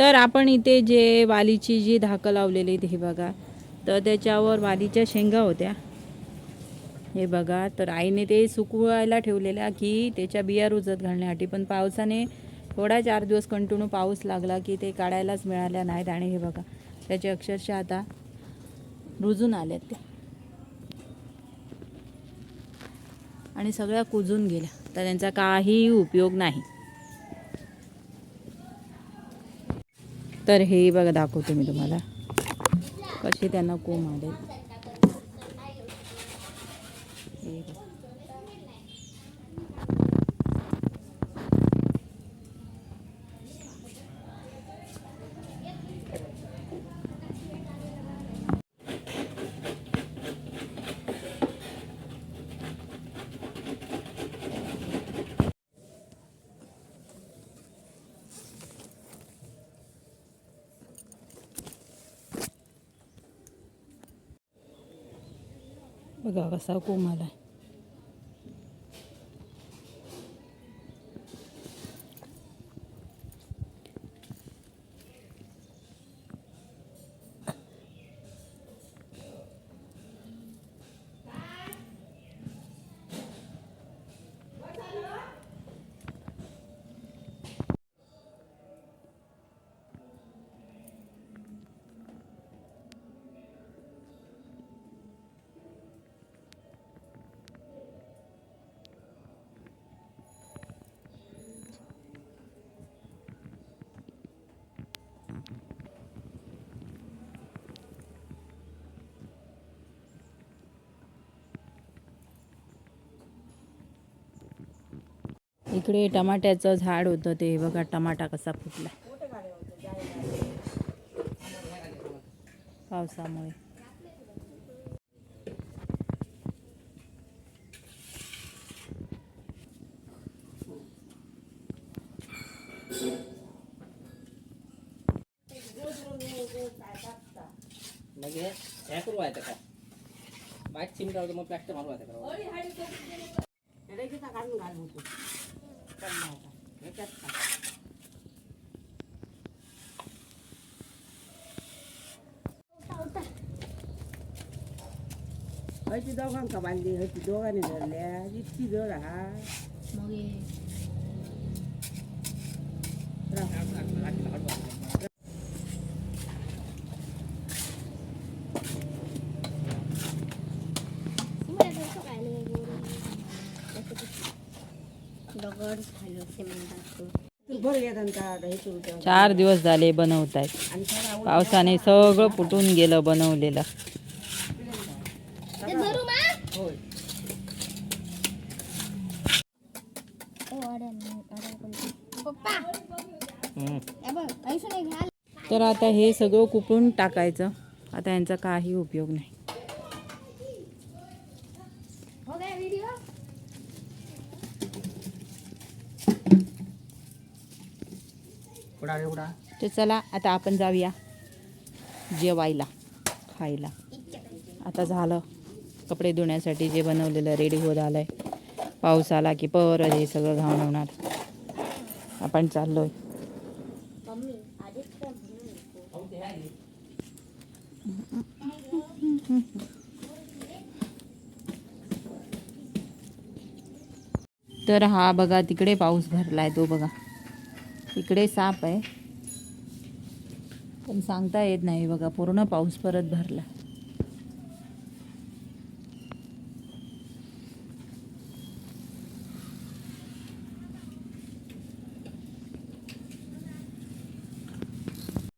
तर आपण इथे जे वालीची जी धाकं लावलेली हे बघा. तर त्याच्यावर वालीच्या शेंगा होत्या. हे बघा तर आईने ते सुकवायला ठेवलेल्या की त्याच्या बिया रुजत घालण्यासाठी. पण पावसाने थोडा चार दिवस कंटिन्यू पाऊस लागला की ते काढायलाच मिळाल्या नाहीत. आणि हे बघा त्याचे अक्षरशः आता रुजून आल्यात त्या. आणि सगळ्या कुजून गेल्या. तर त्यांचा काही उपयोग नाही. तर हे बघा दाखवते मी तुम्हाला. कसे त्यांना कोंब आले हे बघा. बघा कसा कोंब इकडे टमाट्याचं झाड होतं ते बघा टमाटा कसा फुटला. पावसामुळे. मग करू आहे का? बाईक चिम करावं मग प्लॅस्टर मारू आहे. 어찌 너간 가만히 어찌 너가니 놀래 이찌 너라 चार दिवस झाले बनवत आहेत पावसाने सगळं फुटून गेलं बनवलेलं. हे तर आता हे सगळं कुपून टाकायचं. आता यांचा काही उपयोग नाही. तर चला आता आपण जाऊया जेवायला खायला. आता झालं कपडे धुण्यासाठी जे बनवलेलं रेडी होत आलंय. पाऊस आला की परत हे सगळं घाण होणार. आपण चाललोय. मम्मी आधीच तर हा बघा तिकडे पाऊस भरलाय तो बघा. इकडे साप आहे. पण सांगता येत नाही बघा पूर्ण पाऊस परत भरला.